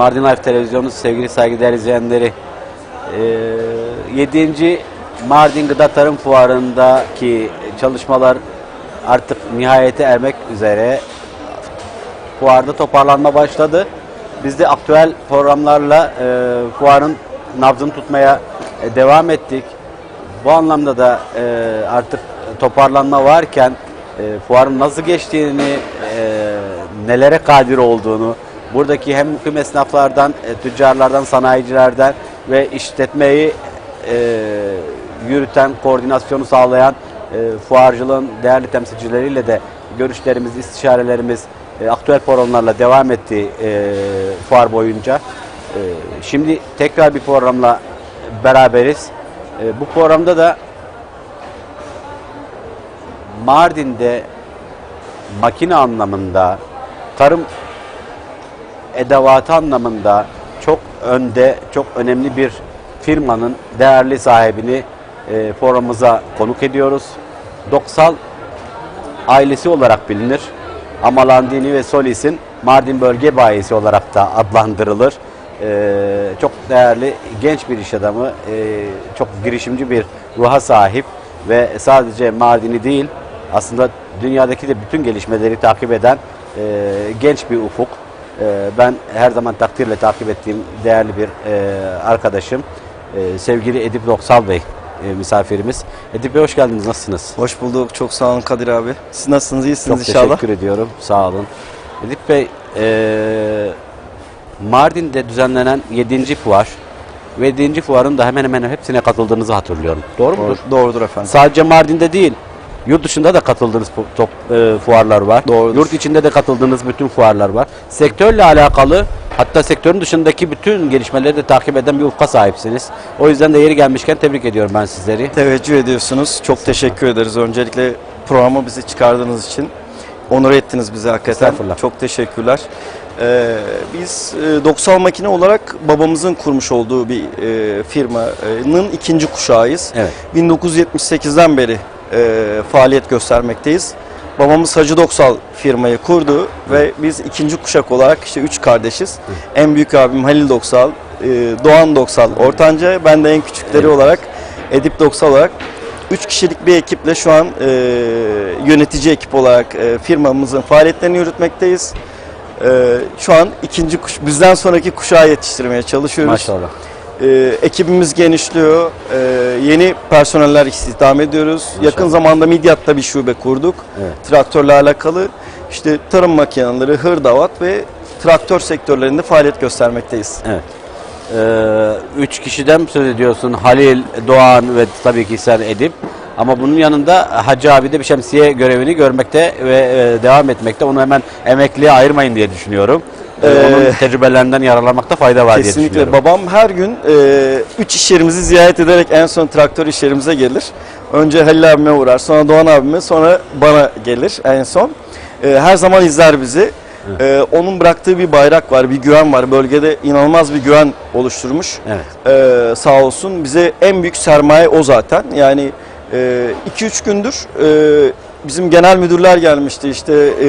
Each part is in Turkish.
Mardin Live Televizyonu sevgili saygıdeğer izleyenleri. Ee, 7. Mardin Gıda Tarım Fuarı'ndaki çalışmalar artık nihayete ermek üzere. Fuarda toparlanma başladı. Biz de aktüel programlarla e, fuarın nabzını tutmaya e, devam ettik. Bu anlamda da e, artık toparlanma varken e, fuarın nasıl geçtiğini, e, nelere kadir olduğunu, buradaki hem mukim esnaflardan, e, tüccarlardan, sanayicilerden ve işletmeyi e, yürüten, koordinasyonu sağlayan e, fuarcılığın değerli temsilcileriyle de görüşlerimiz, istişarelerimiz e, aktüel programlarla devam etti e, fuar boyunca. E, şimdi tekrar bir programla beraberiz. E, bu programda da Mardin'de makine anlamında, tarım edevatı anlamında çok önde, çok önemli bir firmanın değerli sahibini e, programımıza konuk ediyoruz. Doksal ailesi olarak bilinir. Amalandini ve Solis'in Mardin Bölge Bayisi olarak da adlandırılır. Ee, çok değerli genç bir iş adamı, ee, çok girişimci bir ruha sahip ve sadece Mardin'i değil aslında dünyadaki de bütün gelişmeleri takip eden ee, genç bir ufuk. Ee, ben her zaman takdirle takip ettiğim değerli bir ee, arkadaşım. Ee, sevgili Edip Doksal Bey e, misafirimiz. Edip Bey hoş geldiniz. Nasılsınız? Hoş bulduk. Çok sağ olun Kadir abi. Siz nasılsınız? İyisiniz Çok inşallah. teşekkür ediyorum. Sağ olun. Edip Bey, Mardin'de düzenlenen 7. fuar ve 7. fuarın da hemen hemen hepsine katıldığınızı hatırlıyorum. Doğru mudur? Doğru, doğrudur efendim. Sadece Mardin'de değil, yurt dışında da katıldığınız fu- top, eee, fuarlar var. Doğrudur. Yurt içinde de katıldığınız bütün fuarlar var. Sektörle alakalı hatta sektörün dışındaki bütün gelişmeleri de takip eden bir ufka sahipsiniz. O yüzden de yeri gelmişken tebrik ediyorum ben sizleri. Teveccüh ediyorsunuz. Çok teşekkür ederiz. Öncelikle programa bizi çıkardığınız için. Onur ettiniz bizi hakikaten. Çok teşekkürler. Ee, biz e, Doksal Makine olarak babamızın kurmuş olduğu bir e, firmanın ikinci kuşağıyız. Evet. 1978'den beri e, faaliyet göstermekteyiz. Babamız Hacı Doksal firmayı kurdu ve biz ikinci kuşak olarak işte üç kardeşiz. En büyük abim Halil Doksal, e, Doğan Doksal, ortanca, ben de en küçükleri Evet. olarak Edip Doksal olarak üç kişilik bir ekiple şu an e, yönetici ekip olarak e, firmamızın faaliyetlerini yürütmekteyiz. E, şu an ikinci kuş, bizden sonraki kuşağı yetiştirmeye çalışıyoruz. Maşallah. Ee, ekibimiz genişliyor. Ee, yeni personeller istihdam ediyoruz. Yakın zamanda Midyat'ta bir şube kurduk. Evet. Traktörle alakalı. İşte tarım makineleri, hırdavat ve traktör sektörlerinde faaliyet göstermekteyiz. Evet. Ee, üç kişiden söz ediyorsun. Halil, Doğan ve tabii ki sen Edip. Ama bunun yanında Hacı abi de bir şemsiye görevini görmekte ve e, devam etmekte. Onu hemen emekliye ayırmayın diye düşünüyorum. Ee, Ee, onun tecrübelerinden yararlanmakta fayda var diye Kesinlikle. düşünüyorum. Babam her gün e, üç iş yerimizi ziyaret ederek en son traktör iş yerimize gelir. Önce Halil abime uğrar, sonra Doğan abime, sonra bana gelir en son. E, her zaman izler bizi. E, onun bıraktığı bir bayrak var, bir güven var. Bölgede inanılmaz bir güven oluşturmuş. Evet. Ee, sağ olsun bize en büyük sermaye o zaten. Yani 2-3 gündür e, bizim genel müdürler gelmişti işte e,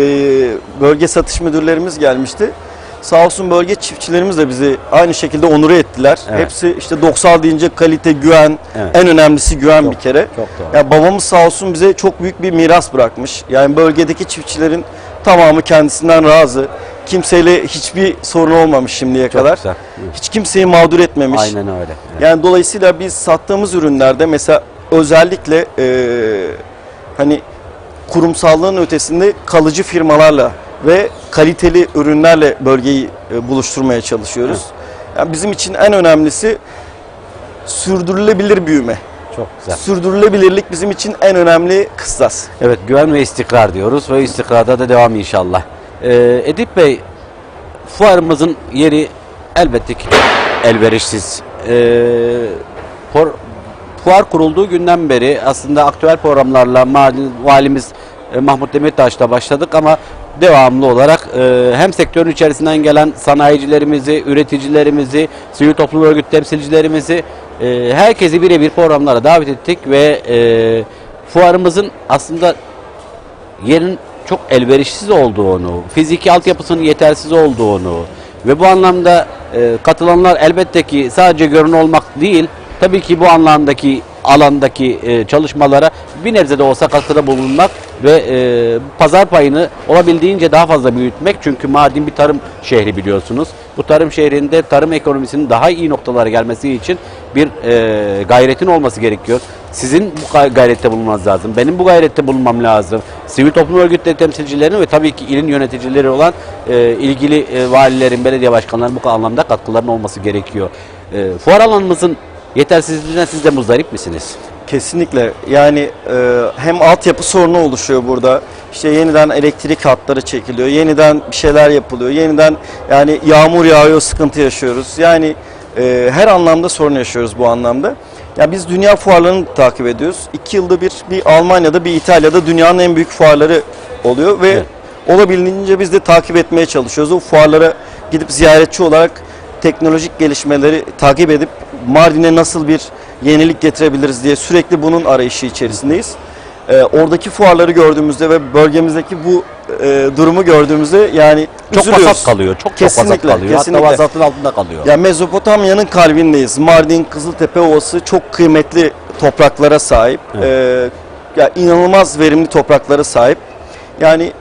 bölge satış müdürlerimiz gelmişti. Sağ olsun bölge çiftçilerimiz de bizi aynı şekilde onur ettiler. Evet. Hepsi işte Doksal deyince kalite, güven, Evet. en önemlisi güven Çok- bir kere. çok doğru. Ya babamız sağ olsun bize çok büyük bir miras bırakmış. Yani bölgedeki çiftçilerin tamamı kendisinden razı. Kimseyle hiçbir sorun olmamış şimdiye Çok kadar. güzel. Hiç kimseyi mağdur etmemiş. Aynen öyle. Evet. Yani dolayısıyla biz sattığımız ürünlerde mesela özellikle e, hani kurumsallığın ötesinde kalıcı firmalarla ve kaliteli ürünlerle bölgeyi e, buluşturmaya çalışıyoruz. Yani bizim için en önemlisi sürdürülebilir büyüme. Çok güzel. Sürdürülebilirlik bizim için en önemli kıstas. Evet güven ve istikrar diyoruz ve istikrarda da devam inşallah. Ee, Edip Bey fuarımızın yeri elbette ki elverişsiz. Ee, por- fuar kurulduğu günden beri aslında aktüel programlarla valimiz e, Mahmut Demirtaş'la başladık ama devamlı olarak e, hem sektörün içerisinden gelen sanayicilerimizi, üreticilerimizi, sivil toplum örgüt temsilcilerimizi e, herkesi birebir programlara davet ettik ve e, fuarımızın aslında yerin çok elverişsiz olduğunu, fiziki altyapısının yetersiz olduğunu, Ve bu anlamda e, katılanlar elbette ki sadece görün olmak değil, tabii ki bu anlamdaki alandaki e, çalışmalara bir nebze de olsa katkıda bulunmak ve e, pazar payını olabildiğince daha fazla büyütmek. Çünkü Mardin bir tarım şehri biliyorsunuz. Bu tarım şehrinde tarım ekonomisinin daha iyi noktalara gelmesi için bir e, gayretin olması gerekiyor. Sizin bu gay- gayrette bulunmanız lazım. Benim bu gayrette bulunmam lazım. Sivil toplum örgütleri temsilcilerinin ve tabii ki ilin yöneticileri olan e, ilgili e, valilerin, belediye başkanlarının bu anlamda katkılarının olması gerekiyor. E, fuar alanımızın yetersizliğinden siz de muzdarip misiniz? Kesinlikle yani e, hem altyapı sorunu oluşuyor burada. İşte yeniden elektrik hatları çekiliyor, yeniden bir şeyler yapılıyor, yeniden yani yağmur yağıyor, sıkıntı yaşıyoruz. Yani e, her anlamda sorun yaşıyoruz bu anlamda. Ya biz dünya fuarlarını takip ediyoruz. İki yılda bir bir Almanya'da bir İtalya'da dünyanın en büyük fuarları oluyor ve Evet. olabildiğince biz de takip etmeye çalışıyoruz. O fuarlara gidip ziyaretçi olarak teknolojik gelişmeleri takip edip Mardin'e nasıl bir yenilik getirebiliriz diye sürekli bunun arayışı içerisindeyiz. Ee, oradaki fuarları gördüğümüzde ve bölgemizdeki bu e, durumu gördüğümüzde yani Çok üzülüyoruz. vasat kalıyor, çok çok vasat Kesinlikle, kalıyor. kesinlikle. Hatta vasatın altında kalıyor. Ya Mezopotamya'nın kalbindeyiz. Mardin, Kızıltepe Ovası çok kıymetli topraklara sahip. Ee, ya inanılmaz verimli topraklara sahip. Yani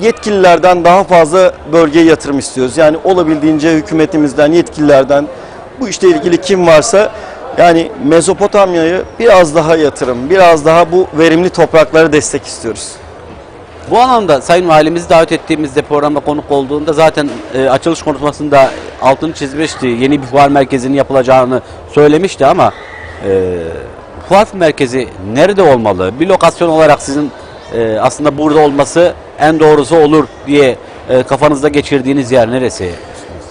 yetkililerden daha fazla bölgeye yatırım istiyoruz. Yani olabildiğince hükümetimizden, yetkililerden bu işle ilgili kim varsa yani Mezopotamya'yı biraz daha yatırım, biraz daha bu verimli topraklara destek istiyoruz. Bu anlamda Sayın Valimizi davet ettiğimizde programda konuk olduğunda zaten e, açılış konuşmasında altını çizmişti. Yeni bir fuar merkezinin yapılacağını söylemişti ama e, fuar merkezi nerede olmalı? Bir lokasyon olarak sizin e, aslında burada olması en doğrusu olur diye e, kafanızda geçirdiğiniz yer neresi?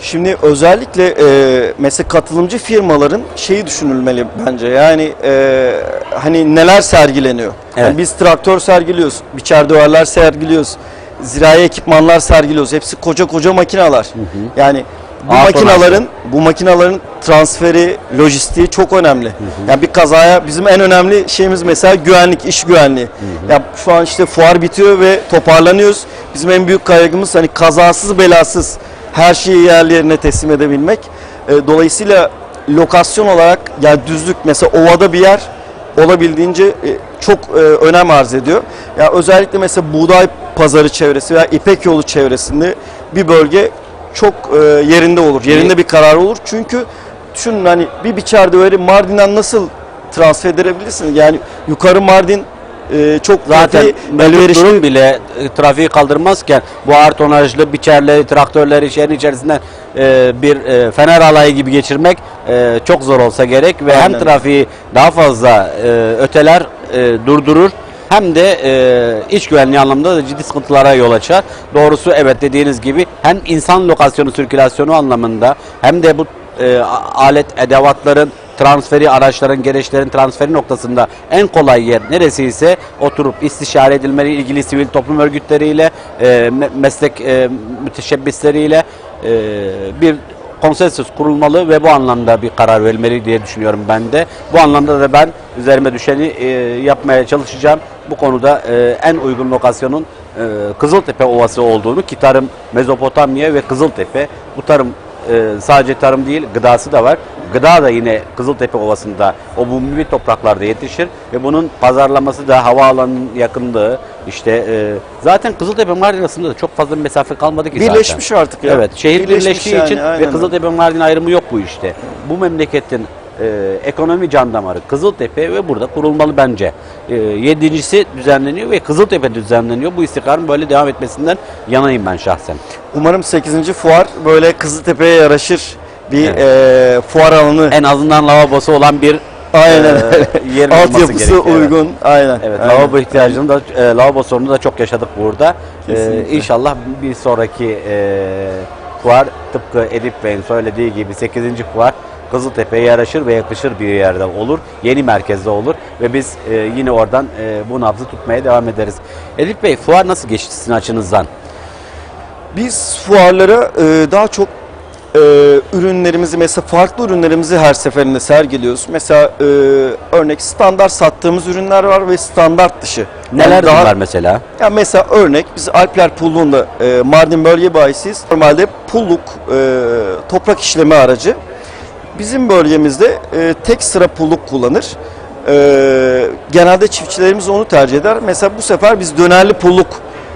Şimdi özellikle e, mesela katılımcı firmaların şeyi düşünülmeli bence. Yani e, hani neler sergileniyor? Evet. Yani biz traktör sergiliyoruz, biçer döverler sergiliyoruz, zirai ekipmanlar sergiliyoruz. Hepsi koca koca makineler. Yani bu Ağır makinaların bu makinaların transferi, lojistiği çok önemli. Yani bir kazaya bizim en önemli şeyimiz mesela güvenlik, iş güvenliği. Ya şu an işte fuar bitiyor ve toparlanıyoruz. Bizim en büyük kaygımız hani kazasız belasız her şeyi yerli yerine teslim edebilmek. E, dolayısıyla lokasyon olarak yani düzlük mesela ovada bir yer olabildiğince e, çok e, önem arz ediyor. Ya özellikle mesela buğday pazarı çevresi veya İpek yolu çevresinde bir bölge çok e, yerinde olur. Yerinde bir karar olur. Çünkü düşünün hani bir biçer döveri Mardin'den nasıl transfer edebilirsin? Yani yukarı Mardin e, çok Zaten elverişli durum bile e, trafiği kaldırmazken bu ağır tonajlı biçerleri, traktörleri şehrin içerisinden e, bir e, fener alayı gibi geçirmek e, çok zor olsa gerek ve hem Aynen. trafiği daha fazla e, öteler, e, durdurur hem de e, iç güvenliği anlamında da ciddi sıkıntılara yol açar. Doğrusu evet dediğiniz gibi hem insan lokasyonu sirkülasyonu anlamında hem de bu e, alet edevatların transferi, araçların, gereçlerin transferi noktasında en kolay yer neresi ise oturup istişare edilmeli ilgili sivil toplum örgütleriyle, e, me- meslek e, müteşebbisleriyle e, bir konsensüs kurulmalı ve bu anlamda bir karar verilmeli diye düşünüyorum ben de. Bu anlamda da ben üzerime düşeni e, yapmaya çalışacağım. Bu konuda e, en uygun lokasyonun e, Kızıltepe Ovası olduğunu ki tarım Mezopotamya ve Kızıltepe bu tarım e, sadece tarım değil gıdası da var. Gıda da yine Kızıltepe Ovası'nda o bumbi topraklarda yetişir ve bunun pazarlaması da havaalanının yakınlığı işte e, zaten Kızıltepe Mardin arasında da çok fazla mesafe kalmadı ki zaten. birleşmiş artık ya. Evet, şehir Birleşmiş birleştiği yani, için aynen ve. Kızıltepe Mardin ayrımı yok bu işte. Bu memleketin e, ekonomi can damarı Kızıltepe ve burada kurulmalı bence. E, yedincisi düzenleniyor ve Kızıltepe düzenleniyor. Bu istikrarın böyle devam etmesinden yanayım ben şahsen. Umarım 8. fuar böyle Kızıltepe'ye yaraşır bir Evet. e, fuar alanı. En azından lavabosu olan bir Aynen e, yerin Altyapısı gerekiyor. Evet. uygun. Aynen. Evet, aynen. lavabo ihtiyacını da, e, lavabo sorununu da çok yaşadık burada. E, inşallah bir sonraki e, fuar tıpkı Edip Bey'in söylediği gibi 8. fuar Kızıltepe'ye yaraşır ve yakışır bir yerde olur. Yeni merkezde olur ve biz e, yine oradan e, bu nabzı tutmaya devam ederiz. Edip Bey fuar nasıl geçti sizin açınızdan? Biz fuarlara e, daha çok e, ürünlerimizi mesela farklı ürünlerimizi her seferinde sergiliyoruz. Mesela e, örnek standart sattığımız ürünler var ve standart dışı. Neler Yani daha- var mesela? Ya mesela örnek biz Alpler Pulluğu'nda e, Mardin bölge bayisiyiz. Normalde pulluk e, toprak işleme aracı. Bizim bölgemizde e, tek sıra pulluk kullanır. E, genelde çiftçilerimiz onu tercih eder. Mesela bu sefer biz dönerli pulluk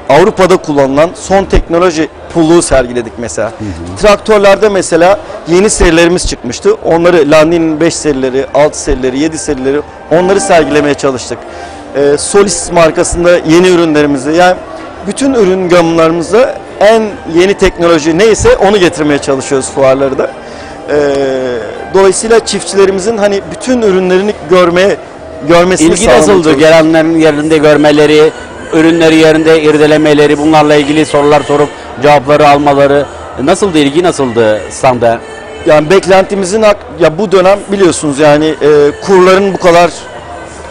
Avrupa'da kullanılan son teknoloji pulluğu sergiledik mesela. Traktörlerde mesela yeni serilerimiz çıkmıştı. Onları Landini'nin 5 serileri, 6 serileri, 7 serileri onları sergilemeye çalıştık. E, Solis markasında yeni ürünlerimizi yani bütün ürün gamlarımızda en yeni teknoloji neyse onu getirmeye çalışıyoruz fuarları da. Ee, dolayısıyla çiftçilerimizin hani bütün ürünlerini görmeye görmesini İlgi nasıldı? Gelenlerin yerinde görmeleri, ürünleri yerinde irdelemeleri, bunlarla ilgili sorular sorup cevapları almaları. Nasıldı? ilgi nasıldı standa? Yani beklentimizin ya bu dönem biliyorsunuz yani e, kurların bu kadar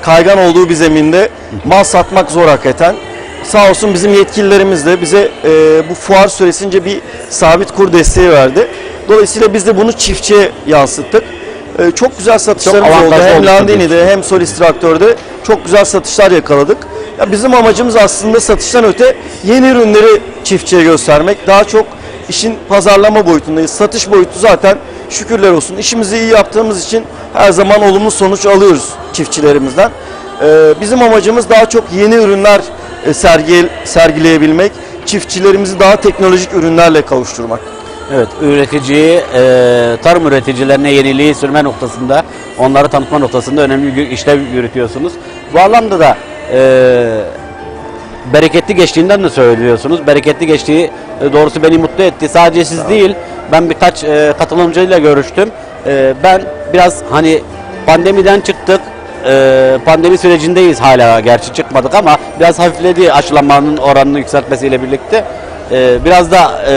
kaygan olduğu bir zeminde mal satmak zor hakikaten. Sağ olsun bizim yetkililerimiz de bize e, bu fuar süresince bir sabit kur desteği verdi. Dolayısıyla biz de bunu çiftçiye yansıttık. E, çok güzel satışlarımız oldu. avantajlı Hem oldu Landini'de hem Solis Traktör'de çok güzel satışlar yakaladık. Ya bizim amacımız aslında satıştan öte yeni ürünleri çiftçiye göstermek. Daha çok işin pazarlama boyutundayız. Satış boyutu zaten şükürler olsun. İşimizi iyi yaptığımız için her zaman olumlu sonuç alıyoruz çiftçilerimizden. Ee, bizim amacımız daha çok yeni ürünler e, sergi, sergileyebilmek, çiftçilerimizi daha teknolojik ürünlerle kavuşturmak. Evet, üreticiyi, e, tarım üreticilerine yeniliği sürme noktasında, onları tanıtma noktasında önemli bir işlev yürütüyorsunuz. Bu anlamda da e, bereketli geçtiğinden de söylüyorsunuz. Bereketli geçtiği e, doğrusu beni mutlu etti. Sadece siz değil, ben birkaç e, katılımcıyla görüştüm. E, ben biraz hani pandemiden çıktık, e, pandemi sürecindeyiz hala gerçi çıkmadık ama biraz hafifledi aşılamanın oranını yükseltmesiyle birlikte. E, biraz da e,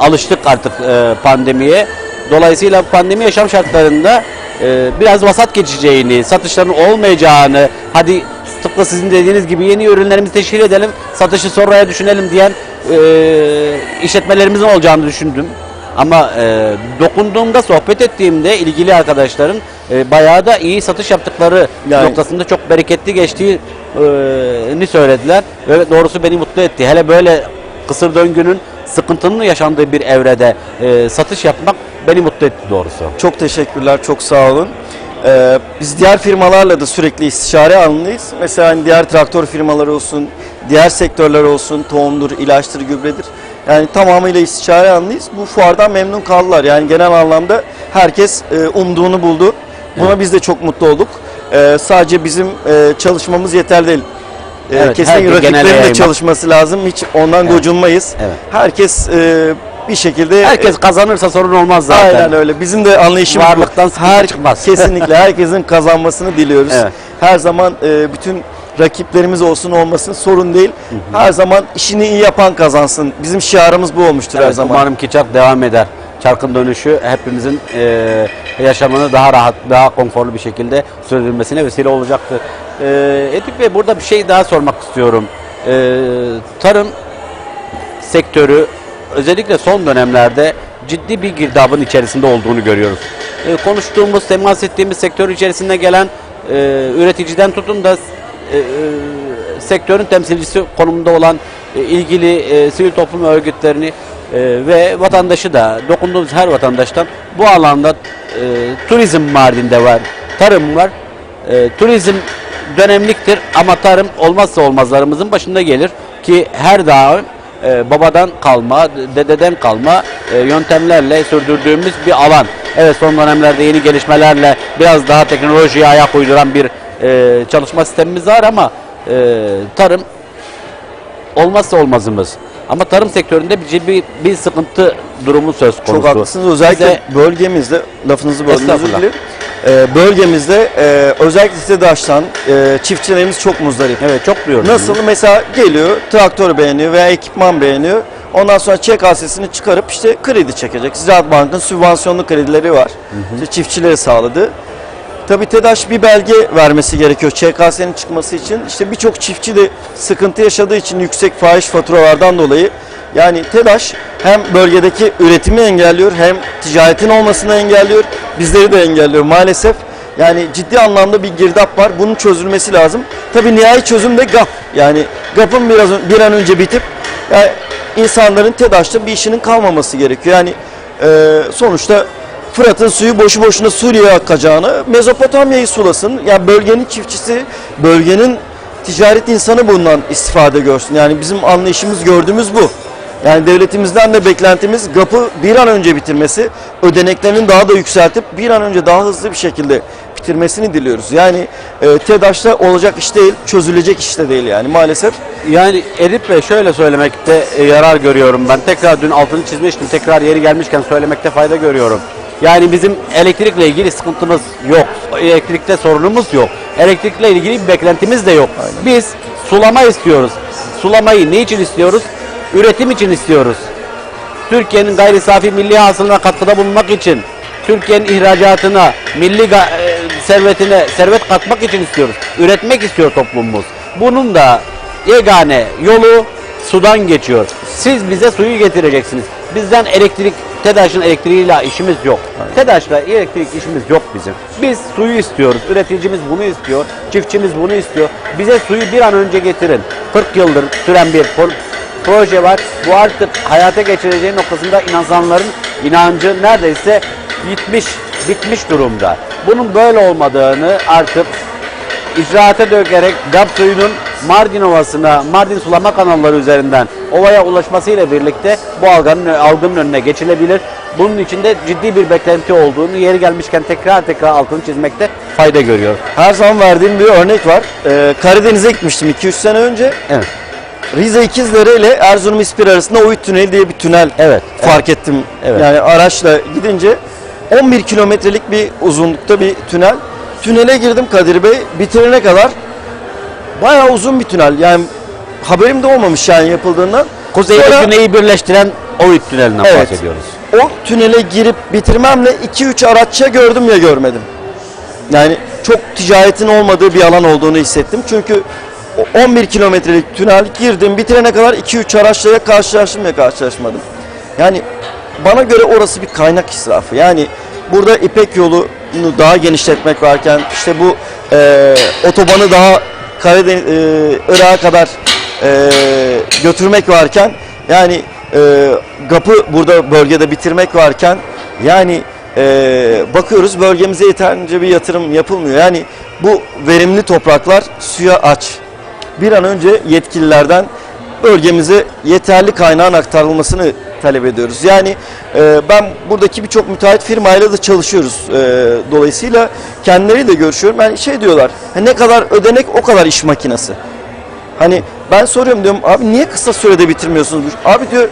alıştık artık e, pandemiye. Dolayısıyla pandemi yaşam şartlarında e, biraz vasat geçeceğini, satışların olmayacağını, hadi tıpkı sizin dediğiniz gibi yeni ürünlerimizi teşkil edelim, satışı sonraya düşünelim diyen e, işletmelerimizin olacağını düşündüm. Ama e, dokunduğumda, sohbet ettiğimde ilgili arkadaşların e, bayağı da iyi satış yaptıkları Yani- noktasında çok bereketli geçtiğini söylediler. Ve doğrusu beni mutlu etti. Hele böyle kısır döngünün sıkıntının yaşandığı bir evrede e, satış yapmak beni mutlu etti doğrusu. Çok teşekkürler, çok sağ olun. Ee, biz diğer firmalarla da sürekli istişare halındeyiz. Mesela hani diğer traktör firmaları olsun, diğer sektörler olsun, tohumdur, ilaçtır, gübredir. Yani tamamıyla istişare halındeyiz. Bu fuardan memnun kaldılar. Yani genel anlamda herkes e, umduğunu buldu. Buna biz de çok mutlu olduk. Ee, sadece bizim e, çalışmamız yeterli değil. Ee, Evet, kesinlikle rakiplerin de çalışması lazım. Hiç ondan gocunmayız. Evet. Herkes e, bir şekilde Herkes kazanırsa sorun olmaz zaten. Aynen öyle. Bizim de anlayışımız bu. Varlıktan sıkıntı çıkmaz. Kesinlikle herkesin kazanmasını diliyoruz. Evet. Her zaman e, bütün rakiplerimiz olsun olmasın sorun değil. Her zaman işini iyi yapan kazansın. Bizim şiarımız bu olmuştur her Evet, zaman. Umarım ki çark devam eder. Çarkın dönüşü hepimizin e, yaşamını daha rahat, daha konforlu bir şekilde sürdürmesine vesile olacaktır. E, Edip Bey burada bir şey daha sormak istiyorum. E, tarım sektörü özellikle son dönemlerde ciddi bir girdabın içerisinde olduğunu görüyoruz. E, konuştuğumuz, temas ettiğimiz sektör içerisinde gelen e, üreticiden tutun da e, e, sektörün temsilcisi konumunda olan e, ilgili e, sivil toplum örgütlerini e, ve vatandaşı da dokunduğumuz her vatandaştan bu alanda e, turizm Mardin'de var, tarım var. E, turizm dönemliktir ama tarım olmazsa olmazlarımızın başında gelir ki her daim e, babadan kalma, dededen kalma e, yöntemlerle sürdürdüğümüz bir alan. Evet son dönemlerde yeni gelişmelerle biraz daha teknolojiye ayak uyduran bir e, çalışma sistemimiz var ama e, tarım olmazsa olmazımız. Ama tarım sektöründe bir, bir, bir sıkıntı durumu söz konusu. Çok haklısınız. Özellikle Bize- bölgemizde, lafınızı dilerim. Ee, bölgemizde e, özellikle Sedaş'tan e, çiftçilerimiz çok muzdarip. evet çok duyuyoruz. Nasıl? Mesela geliyor, traktör beğeniyor veya ekipman beğeniyor. Ondan sonra çek hasesini çıkarıp işte kredi çekecek. Ziraat Bank'ın sübvansiyonlu kredileri var. İşte çiftçilere sağladı. Tabii TEDAŞ bir belge vermesi gerekiyor ÇKS'nin çıkması için. İşte birçok çiftçi de sıkıntı yaşadığı için yüksek fahiş faturalardan dolayı Yani TEDAŞ hem bölgedeki üretimi engelliyor hem ticaretin olmasını engelliyor. Bizleri de engelliyor maalesef. Yani ciddi anlamda bir girdap var. Bunun çözülmesi lazım. Tabii nihai çözüm de GAP. Yani GAP'ın biraz bir an önce bitip yani insanların TEDAŞ'ta bir işinin kalmaması gerekiyor. Yani e, sonuçta Fırat'ın suyu boşu boşuna Suriye'ye akacağını Mezopotamya'yı sulasın. Yani bölgenin çiftçisi, bölgenin ticaret insanı bundan istifade görsün. Yani bizim anlayışımız gördüğümüz bu. Yani devletimizden de beklentimiz GAP'ı bir an önce bitirmesi, ödeneklerini daha da yükseltip bir an önce daha hızlı bir şekilde bitirmesini diliyoruz. Yani e, TEDAŞ'ta olacak iş değil, çözülecek iş de değil yani maalesef. Yani Edip Bey şöyle söylemekte e, yarar görüyorum ben. Tekrar dün altını çizmiştim. Tekrar yeri gelmişken söylemekte fayda görüyorum. Yani bizim elektrikle ilgili sıkıntımız yok. Elektrikte sorunumuz yok. Elektrikle ilgili bir beklentimiz de yok. Biz sulama istiyoruz. Sulamayı ne için istiyoruz? Üretim için istiyoruz. Türkiye'nin gayri safi milli hasılına katkıda bulunmak için, Türkiye'nin ihracatına, milli e, servetine servet katmak için istiyoruz. Üretmek istiyor toplumumuz. Bunun da yegane yolu sudan geçiyor. Siz bize suyu getireceksiniz. Bizden elektrik, TEDAŞ'ın elektriğiyle işimiz yok. TEDAŞ'la elektrik işimiz yok bizim. Biz suyu istiyoruz. Üreticimiz bunu istiyor. Çiftçimiz bunu istiyor. Bize suyu bir an önce getirin. 40 yıldır süren bir pro- proje var. Bu artık hayata geçireceği noktasında insanların inancı neredeyse gitmiş, bitmiş durumda. Bunun böyle olmadığını artık icraata dökerek GAP suyunun Mardin Ovası'na, Mardin sulama kanalları üzerinden ovaya ulaşmasıyla birlikte bu algının, algının önüne geçilebilir. Bunun için de ciddi bir beklenti olduğunu yeri gelmişken tekrar tekrar altını çizmekte fayda görüyor. Her zaman verdiğim bir örnek var. Ee, Karadeniz'e gitmiştim 2-3 sene önce. Evet. Rize İkizdere ile Erzurum İspir arasında Oyut Tüneli diye bir tünel Evet, fark ettim. Evet. Yani araçla gidince 11 kilometrelik bir uzunlukta bir tünel. Tünele girdim Kadir Bey. Bitirene kadar bayağı uzun bir tünel. Yani haberim de olmamış yani yapıldığından. Kuzey ile Sonra güneyi birleştiren Oyut Tüneli'nden Evet. bahsediyoruz. o tünele girip bitirmemle 2-3 araçça gördüm ya görmedim. Yani çok ticaretin olmadığı bir alan olduğunu hissettim. Çünkü o 11 kilometrelik tünel girdim bitirene kadar 2-3 araçla ya karşılaştım ya karşılaşmadım. Yani bana göre orası bir kaynak israfı. Yani burada İpek yolunu daha genişletmek varken işte bu e, otobanı daha Karadeniz, e, Irak'a kadar e, götürmek varken yani e, GAP'ı burada bölgede bitirmek varken yani e, bakıyoruz bölgemize yeterince bir yatırım yapılmıyor. Yani bu verimli topraklar suya aç. Bir an önce yetkililerden bölgemize yeterli kaynağın aktarılmasını talep ediyoruz. Yani e, ben buradaki birçok müteahhit firmayla da çalışıyoruz. E, dolayısıyla kendileriyle görüşüyorum. Yani şey diyorlar, "Ha, ne kadar ödenek o kadar iş makinesi. Hani ben soruyorum diyorum abi niye kısa sürede bitirmiyorsunuz? Abi diyor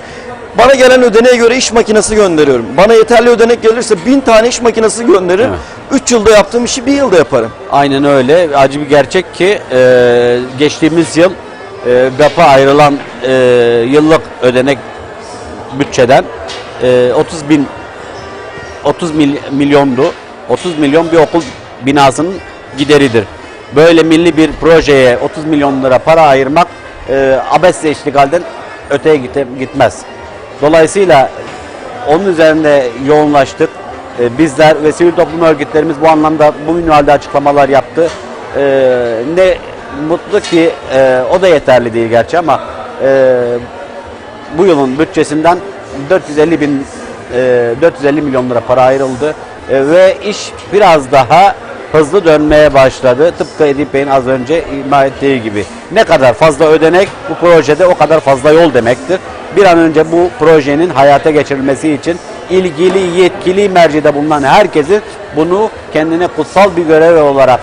bana gelen ödeneğe göre iş makinesi gönderiyorum. Bana yeterli ödenek gelirse bin tane iş makinesi gönderirim. Evet. 3 yılda yaptığım işi bir yılda yaparım. Aynen öyle. Acı bir gerçek ki e, geçtiğimiz yıl e, GAP'a ayrılan e, yıllık ödenek bütçeden e, 30 bin 30 mil, milyondu. 30 milyon bir okul binasının gideridir. Böyle milli bir projeye 30 milyon lira para ayırmak e, abesle iştigalden öteye gite- gitmez. Dolayısıyla onun üzerinde yoğunlaştık. E, bizler ve sivil toplum örgütlerimiz bu anlamda bu minvalde açıklamalar yaptı. E, ne mutlu ki e, o da yeterli değil gerçi ama e, bu yılın bütçesinden 450 bin e, 450 milyon lira para ayrıldı E, ve iş biraz daha hızlı dönmeye başladı. Tıpkı Edip Bey'in az önce ima ettiği gibi. Ne kadar fazla ödenek bu projede o kadar fazla yol demektir. Bir an önce bu projenin hayata geçirilmesi için ilgili yetkili mercide bulunan herkesin bunu kendine kutsal bir görev olarak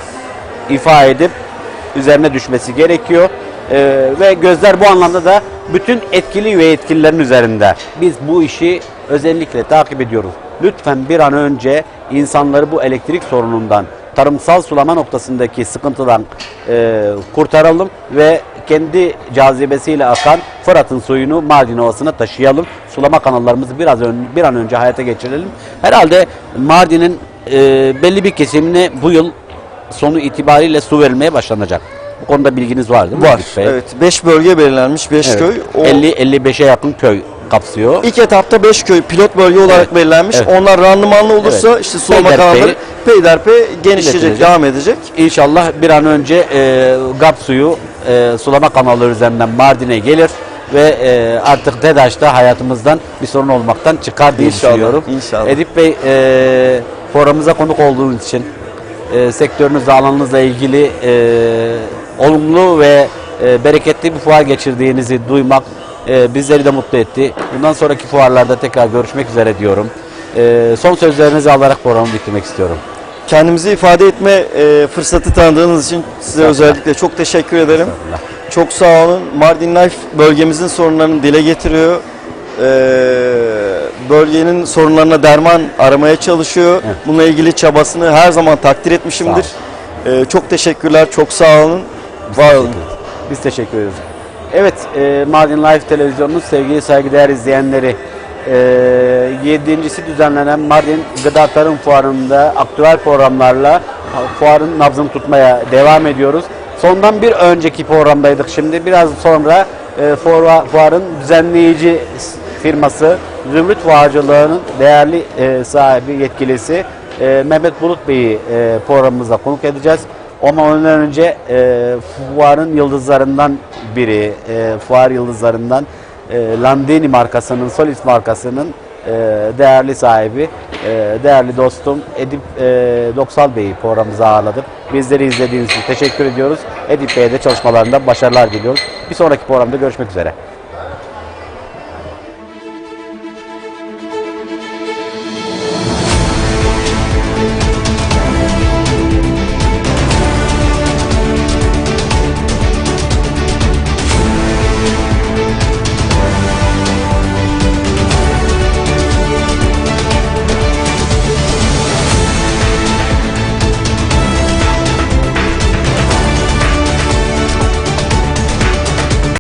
ifa edip üzerine düşmesi gerekiyor. Ee, ve gözler bu anlamda da bütün etkili ve yetkililerin üzerinde. Biz bu işi özellikle takip ediyoruz. Lütfen bir an önce insanları bu elektrik sorunundan, tarımsal sulama noktasındaki sıkıntıdan e, kurtaralım ve kendi cazibesiyle akan Fırat'ın suyunu Mardin Ovası'na taşıyalım. Sulama kanallarımızı biraz ön, bir an önce hayata geçirelim. Herhalde Mardin'in e, belli bir kesimine bu yıl sonu itibariyle su verilmeye başlanacak. Bu konuda bilginiz var değil mi? Var. Bey? Evet. 5 bölge belirlenmiş, 5 Evet. köy. O 50 55'e yakın köy kapsıyor. İlk etapta 5 köy pilot bölge olarak Evet, belirlenmiş. evet. Onlar randımanlı olursa Evet. işte sulama kanalları peyderpey genişleyecek, devam edecek. İnşallah bir an önce e, GAP suyu e, sulama kanalları üzerinden Mardin'e gelir ve e, artık TEDAŞ'ta hayatımızdan bir sorun olmaktan çıkar diye İnşallah, düşünüyorum. inşallah. Edip Bey e, programımıza konuk olduğunuz için e, sektörünüzle alanınızla ilgili e, olumlu ve e, bereketli bir fuar geçirdiğinizi duymak e, bizleri de mutlu etti. Bundan sonraki fuarlarda tekrar görüşmek üzere diyorum. E, son sözlerinizi alarak programı bitirmek istiyorum. Kendimizi ifade etme e, fırsatı tanıdığınız için size özellikle çok teşekkür ederim. Çok sağ olun. Mardin Life bölgemizin sorunlarını dile getiriyor. Ee, bölgenin sorunlarına derman aramaya çalışıyor. Evet. Bununla ilgili çabasını her zaman takdir etmişimdir. Ee, çok teşekkürler. Çok sağ olun. Var olun. Biz teşekkür ederiz. Evet, e, Mardin Live Televizyonu'nun sevgili saygıdeğer izleyenleri, e, yedincisi düzenlenen Mardin Gıda Tarım Fuarı'nda aktüel programlarla fuarın nabzını tutmaya devam ediyoruz. Sondan bir önceki programdaydık şimdi. Biraz sonra e, fuarın düzenleyici firması Zümrüt Fuarcılığı'nın değerli e, sahibi, yetkilisi e, Mehmet Bulut Bey'i e, programımıza konuk edeceğiz. Ama ondan önce e, fuarın yıldızlarından biri, e, fuar yıldızlarından e, Landini markasının, Solis markasının e, değerli sahibi, e, değerli dostum Edip e, Doksal Bey'i programımıza ağırladık. Bizleri izlediğiniz için teşekkür ediyoruz. Edip Bey'e de çalışmalarında başarılar diliyoruz. Bir sonraki programda görüşmek üzere.